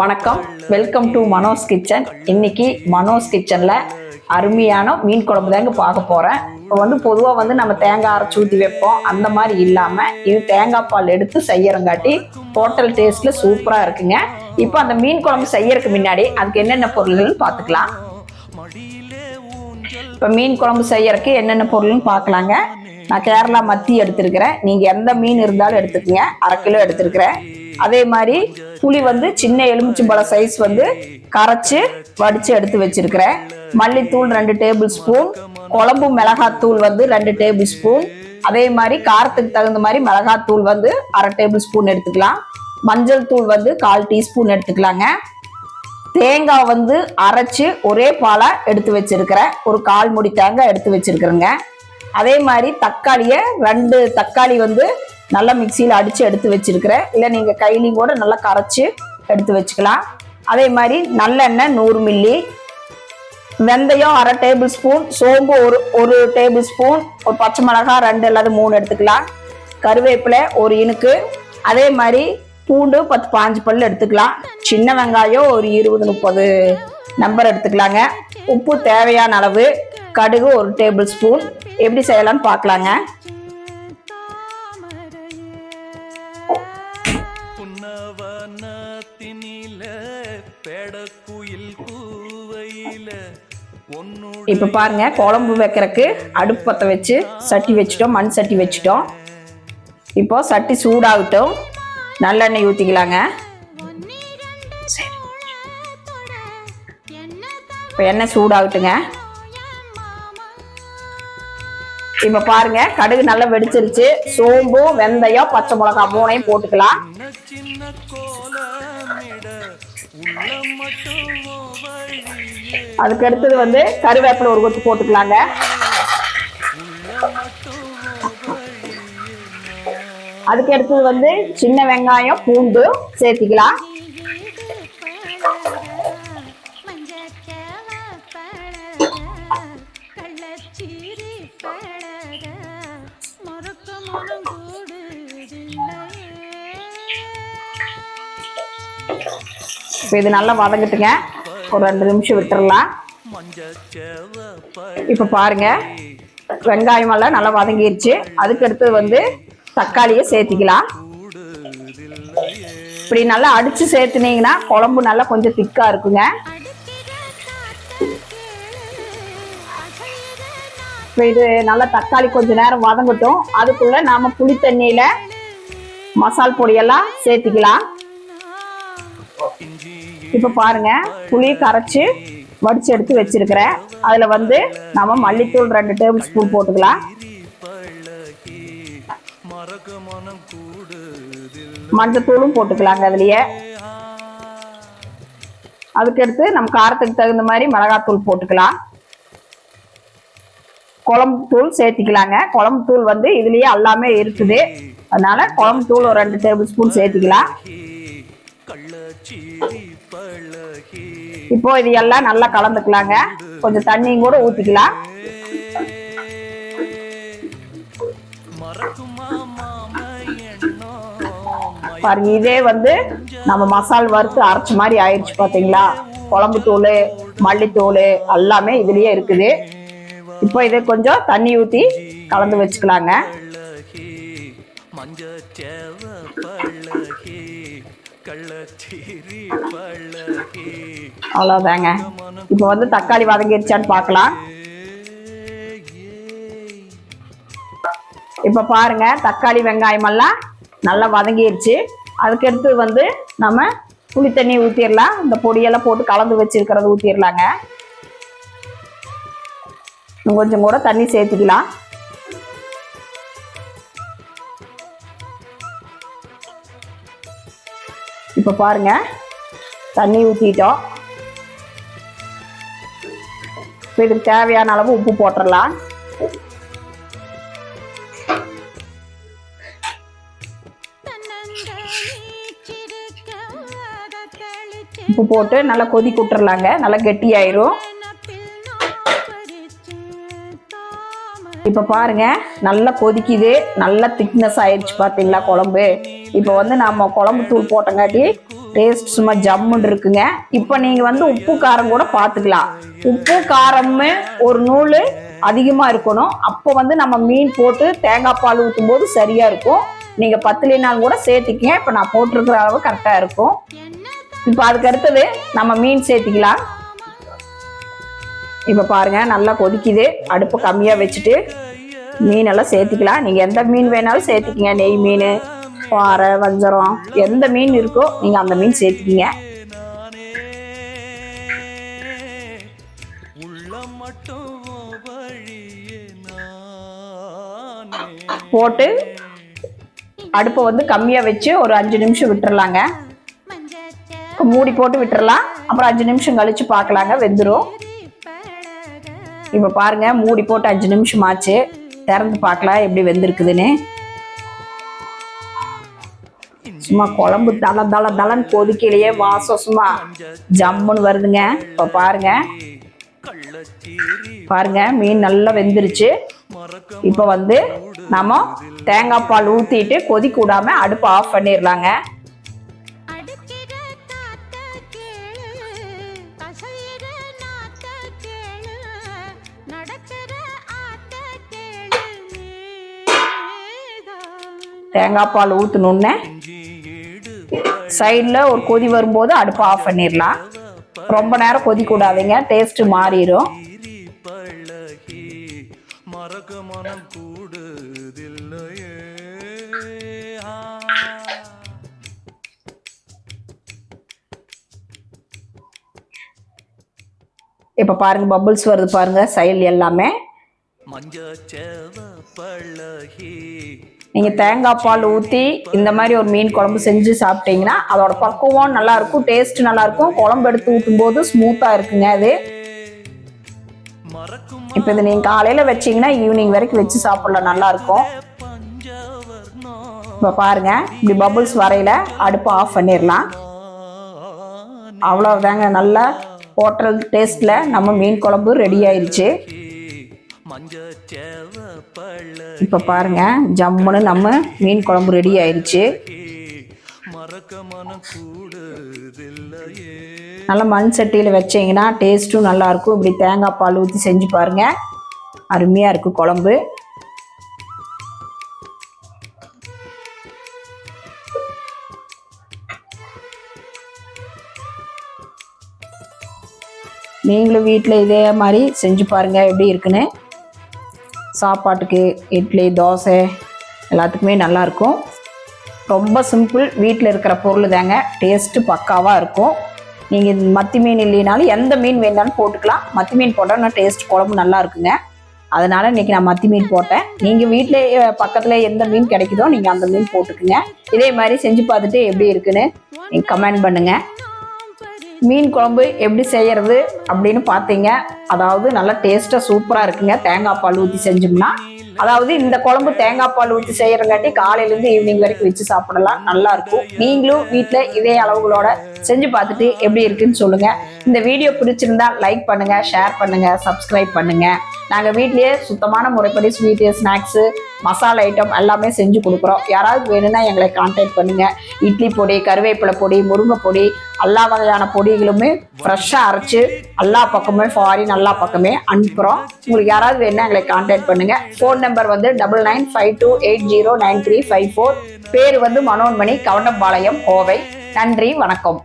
வணக்கம். Welcome to Mano's kitchen இன்னைக்கு மனோஸ் கிச்சனில் அருமையான மீன் குழம்பு தாங்க பார்க்க போகிறேன் இப்போ வந்து பொதுவாக வந்து நம்ம தேங்காய் அரைச்சி ஊற்றி வைப்போம். அந்த மாதிரி இல்லாமல் இது தேங்காய் பால் எடுத்து செய்யறங்காட்டி ஹோட்டல் டேஸ்ட்டில் சூப்பராக இருக்குங்க. இப்போ அந்த மீன் குழம்பு செய்யறதுக்கு முன்னாடி அதுக்கு என்னென்ன பொருள்கள்னு பார்த்துக்கலாம். இப்போ மீன் குழம்பு செய்யறதுக்கு என்னென்ன பொருள்னு பார்க்கலாங்க. நான் கேரளா மத்தி எடுத்திருக்கிறேன். நீங்கள் எந்த மீன் இருந்தாலும் எடுத்துக்கங்க. அரை கிலோ எடுத்திருக்கிறேன். அதே மாதிரி புளி வந்து சின்ன எலுமிச்சம்பழம் சைஸ் வந்து கரைச்சு வடிச்சு எடுத்து வச்சிருக்கிறேன். மல்லித்தூள் ரெண்டு டேபிள் ஸ்பூன் குழம்பு மிளகாத்தூள் வந்து ரெண்டு டேபிள் ஸ்பூன் அதே மாதிரி காரத்துக்கு தகுந்த மாதிரி மிளகாத்தூள் வந்து அரை டேபிள் ஸ்பூன் எடுத்துக்கலாம். மஞ்சள் தூள் வந்து கால் டீஸ்பூன் எடுத்துக்கலாங்க. தேங்காய் வந்து அரைச்சு ஒரே பாலா எடுத்து வச்சிருக்கிறேன். ஒரு கால் முடி தேங்காய் எடுத்து வச்சிருக்கிறேங்க. அதே மாதிரி தக்காளியை ரெண்டு தக்காளி வந்து நல்லா மிக்சியில் அடித்து எடுத்து வச்சுருக்கிறேன். இல்லை நீங்கள் கையிலையும் கூட நல்லா கரைச்சி எடுத்து வச்சுக்கலாம். அதே மாதிரி நல்லெண்ணெய் நூறு மில்லி வெந்தயம் அரை டேபிள் ஸ்பூன் சோம்பு ஒரு ஒரு டேபிள் ஸ்பூன் ஒரு பச்சை மிளகாய் ரெண்டு அல்லது மூணு எடுத்துக்கலாம். கருவேப்பிலை ஒரு இனுக்கு அதே மாதிரி பூண்டு பத்து பாஞ்சு பல் எடுத்துக்கலாம். சின்ன வெங்காயம் ஒரு இருபது முப்பது நம்பர் எடுத்துக்கலாங்க. உப்பு தேவையான அளவு கடுகு ஒரு டேபிள் ஸ்பூன். எப்படி செய்யலாம்னு பார்க்கலாங்க. இப்போ பாருங்க குழம்பு வைக்கிறதுக்கு அடுப்பு பற்ற வச்சு சட்டி வச்சுட்டோம் மண் சட்டி வச்சுட்டோம். இப்போ சட்டி சூடாகட்டும். நல்லெண்ணெய் ஊற்றிக்கலாங்க இப்போ எண்ணெய் சூடாகட்டுங்க. இப்போ பாருங்க கடுகு நல்லா வெடிச்சிருச்சு. சோம்பு வெந்தயம் பச்சை மிளகாய் மூணையும் போட்டுக்கலாம். அதுக்கு அடுத்தது வந்து கருவேப்பிலை ஒரு கொத்து போட்டுக்கலாங்க. அதுக்கு அடுத்தது வந்து சின்ன வெங்காயம் பூண்டு சேர்த்திக்கலாம். இப்போ இது நல்லா வதங்கட்டுங்க. ஒரு ரெண்டு நிமிஷம் விட்டுறலாம். இப்போ பாருங்க. வெங்காயம் எல்லாம் நல்லா வதங்கிருச்சு. அதுக்கடுத்து வந்து தக்காளியை சேர்த்திக்கலாம். இப்படி நல்லா அடிச்சு சேர்த்துனீங்கன்னா குழம்பு நல்லா கொஞ்சம் திக்கா இருக்குங்க. இப்போ இது நல்லா தக்காளி கொஞ்ச நேரம் வதங்கட்டும். அதுக்குள்ள நாம புளி தண்ணியில மசால் பொடியெல்லாம் சேர்த்திக்கலாம். இப்போ பாருங்க புளியை கரைச்சு வடிச்சு எடுத்து வச்சிருக்கிறேன். அதுல வந்து நம்ம மல்லித்தூள் ரெண்டு டேபிள் ஸ்பூன் போட்டுக்கலாம். மஞ்சத்தூளும் போட்டுக்கலாங்க அதுலயே. அதுக்கடுத்து நம்ம காரத்துக்கு தகுந்த மாதிரி மிளகாத்தூள் போட்டுக்கலாம். குழம்பு தூள் சேர்த்திக்கலாங்க. குழம்பு தூள் வந்து இதுலயே எல்லாமே இருக்குது. அதனால குழம்பு தூள் ஒரு ரெண்டு டேபிள் ஸ்பூன் சேர்த்திக்கலாம். இப்போ இது எல்லாம் நல்லா கலந்துக்கலாங்க. கொஞ்சம் தண்ணியும் கூட ஊத்திக்கலாம். பாருங்க இதே வந்து நம்ம மசால் வறுத்து அரைச்ச மாதிரி ஆயிடுச்சு பாத்தீங்களா? குழம்பு தூள் மல்லித்தூள் எல்லாமே இதுலயே இருக்குது. இப்போ இதை கொஞ்சம் தண்ணி ஊத்தி கலந்து வச்சுக்கலாங்க. பழகி. அவ்வளோதாங்க இப்போ வந்து தக்காளி வதங்கிருச்சான்னு பார்க்கலாம். இப்போ பாருங்க தக்காளி வெங்காயமெல்லாம் நல்லா வதங்கிருச்சு. அதுக்கடுத்து வந்து நம்ம புளி தண்ணி ஊற்றிடலாம் இந்த பொடியெல்லாம் போட்டு கலந்து வச்சிருக்கிறத ஊற்றிடலாங்க கொஞ்சம் கூட தண்ணி சேர்த்துக்கலாம். இப்போ பாருங்க. தண்ணி ஊற்றிட்டோம் இப்போ இதுக்கு தேவையான அளவு உப்பு போட்டுடலாம். உப்பு போட்டு நல்லா கொதிக்க விட்டுறலாங்க நல்லா கெட்டியாயிரும். இப்போ பாருங்க நல்லா கொதிக்குது. நல்லா திக்னஸ் ஆயிடுச்சு பார்த்தீங்களா குழம்பு? இப்போ வந்து நம்ம குழம்பு தூள் போட்டங்காட்டி டேஸ்ட் சும்மா ஜம்முன்னு இருக்குங்க. இப்போ நீங்கள் வந்து உப்பு காரம் கூட பார்த்துக்கலாம் உப்பு காரமே ஒரு நூல் அதிகமாக இருக்கணும். அப்போ வந்து நம்ம மீன் போட்டு தேங்காய் பால் ஊற்றும் போது சரியாக இருக்கும். நீங்கள் பத்துலினாலும் கூட சேர்த்திக்கங்க. இப்போ நான் போட்டிருக்கிற அளவு கரெக்டாக இருக்கும். இப்போ அதுக்கு அடுத்தது நம்ம மீன் சேர்த்திக்கலாம். இப்போ பாருங்க நல்லா கொதிக்குது. அடுப்பு கம்மியாக வச்சுட்டு மீனெல்லாம் சேர்த்திக்கலாம். நீங்கள் எந்த மீன் வேணாலும் சேர்த்திக்கங்க. நெய் மீன் பாறை வஞ்சரம். எந்த மீன் இருக்கோ நீங்கள் அந்த மீன் சேர்த்திக்கிங்க உள்ளம் மட்டும் போட்டு அடுப்பை வந்து கம்மியாக வச்சு ஒரு அஞ்சு நிமிஷம் விட்டுறலாங்க. மூடி போட்டு விட்டுறலாம். அப்புறம் அஞ்சு நிமிஷம் கழிச்சு பார்க்கலாங்க. வெந்துடும் இப்போ பாருங்க மூடி போட்டு அஞ்சு நிமிஷம் ஆச்சு திறந்து பார்க்கலாம் எப்படி வெந்திருக்குதுன்னு. சும்மா குழம்பு தள தள தளன்னு கொதிக்கலையே வாசம் சும்மா ஜம்முன்னு வருதுங்க. இப்போ பாருங்க. பாருங்க மீன் நல்லா வெந்துருச்சு. இப்போ வந்து நம்ம தேங்காய் பால் ஊற்றிட்டு கொதிக்க விடாம அடுப்பு ஆஃப் பண்ணிடலாங்க தேங்காய் பால் ஊற்றணுன்னே சைடில் ஒரு கொதி வரும்போது அடுப்பு ஆஃப் பண்ணிடலாம். ரொம்ப நேரம் கொதி கூடாதுங்க டேஸ்ட்டு மாறிடும். சீரி இப்போ பாருங்க பபுள்ஸ் வருது பாருங்க சைல் எல்லாமே. மஞ்சள் பழகி நீங்கள் தேங்காய் பால் ஊற்றி இந்த மாதிரி ஒரு மீன் குழம்பு செஞ்சு சாப்பிட்டீங்கன்னா அதோட பக்குவம் நல்லாயிருக்கும் டேஸ்ட் நல்லாயிருக்கும். குழம்பு எடுத்து ஊற்றும் போது ஸ்மூத்தாக இருக்குங்க அது. இப்போ இது நீங்கள் காலையில் வச்சிங்கன்னா ஈவினிங் வரைக்கும் வச்சு சாப்பிடலாம் நல்லாயிருக்கும். இப்போ பாருங்க இப்படி பபுள்ஸ் வரையில அடுப்பு ஆஃப் பண்ணிடலாம். அவ்வளோதாங்க நல்லா ஹோட்டல் டேஸ்ட்டில் நம்ம மீன் குழம்பு ரெடி ஆயிடுச்சு இப்போ பாருங்க ஜம்முன்னு நம்ம மீன் குழம்பு ரெடி ஆயிடுச்சு நல்லா மண் சட்டியில் வச்சீங்கன்னா டேஸ்ட்டும் நல்லாயிருக்கும் இப்படி தேங்காய் பால் ஊற்றி செஞ்சு பாருங்க. அருமையாக இருக்கும் குழம்பு. நீங்களும் வீட்டில் இதே மாதிரி செஞ்சு பாருங்க எப்படி இருக்குன்னு. சாப்பாட்டுக்கு இட்லி தோசை எல்லாத்துக்குமே நல்லாயிருக்கும் ரொம்ப சிம்பிள் வீட்டில் இருக்கிற பொருள் தாங்க. டேஸ்ட்டு பக்காவாக இருக்கும். நீங்கள் மத்தி மீன் இல்லைனாலும் எந்த மீன் வேணாலும் போட்டுக்கலாம். மத்தி மீன் போட்டால் இன்னும் டேஸ்ட் குழம்பு நல்லா இருக்குங்க அதனால் இன்னைக்கு நான் மத்தி மீன் போட்டேன். நீங்கள் வீட்டிலே பக்கத்தில் எந்த மீன் கிடைக்குதோ நீங்கள் அந்த மீன் போட்டுக்குங்க. இதே மாதிரி செஞ்சு பார்த்துட்டு எப்படி இருக்குன்னு நீங்கள் கமெண்ட் பண்ணுங்கள் மீன் குழம்பு எப்படி செய்கிறது அப்படின்னு பார்த்தீங்க. அதாவது நல்லா டேஸ்ட்டாக சூப்பராக இருக்குங்க. தேங்காய் பால் ஊற்றி செஞ்சோம்னா அதாவது இந்த குழம்பு தேங்காய் பால் ஊற்றி செய்யறங்காட்டி காலையிலேருந்து ஈவினிங் வரைக்கும் வச்சு சாப்பிடலாம். நல்லாயிருக்கும் நீங்களும் வீட்டில் இதே அளவுகளோட செஞ்சு பார்த்துட்டு எப்படி இருக்குன்னு சொல்லுங்கள் இந்த வீடியோ பிடிச்சிருந்தா லைக் பண்ணுங்கள் ஷேர் பண்ணுங்கள் சப்ஸ்கிரைப் பண்ணுங்க. நாங்கள் வீட்லேயே சுத்தமான முறைப்படி ஸ்வீட்டு ஸ்நாக்ஸு மசாலா ஐட்டம் எல்லாமே செஞ்சு கொடுக்குறோம். யாராவது வேணும்னா எங்களை கான்டாக்ட் பண்ணுங்கள் இட்லி பொடி கருவேப்பிலை பொடி முருங்கை பொடி எல்லா வகையான பொடிகளுமே ஃப்ரெஷ்ஷாக அரைச்சு எல்லா பக்கமே ஃபாரின் எல்லா பக்கமே அனுப்புகிறோம் உங்களுக்கு யாராவது வேணும்னா எங்களை கான்டாக்ட் பண்ணுங்கள் ஃபோன் நம்பர் வந்து double nine five two eight zero nine three five four பேர் வந்து மனோன்மணி கவுண்டம்பாளையம் கோவை. நன்றி வணக்கம்.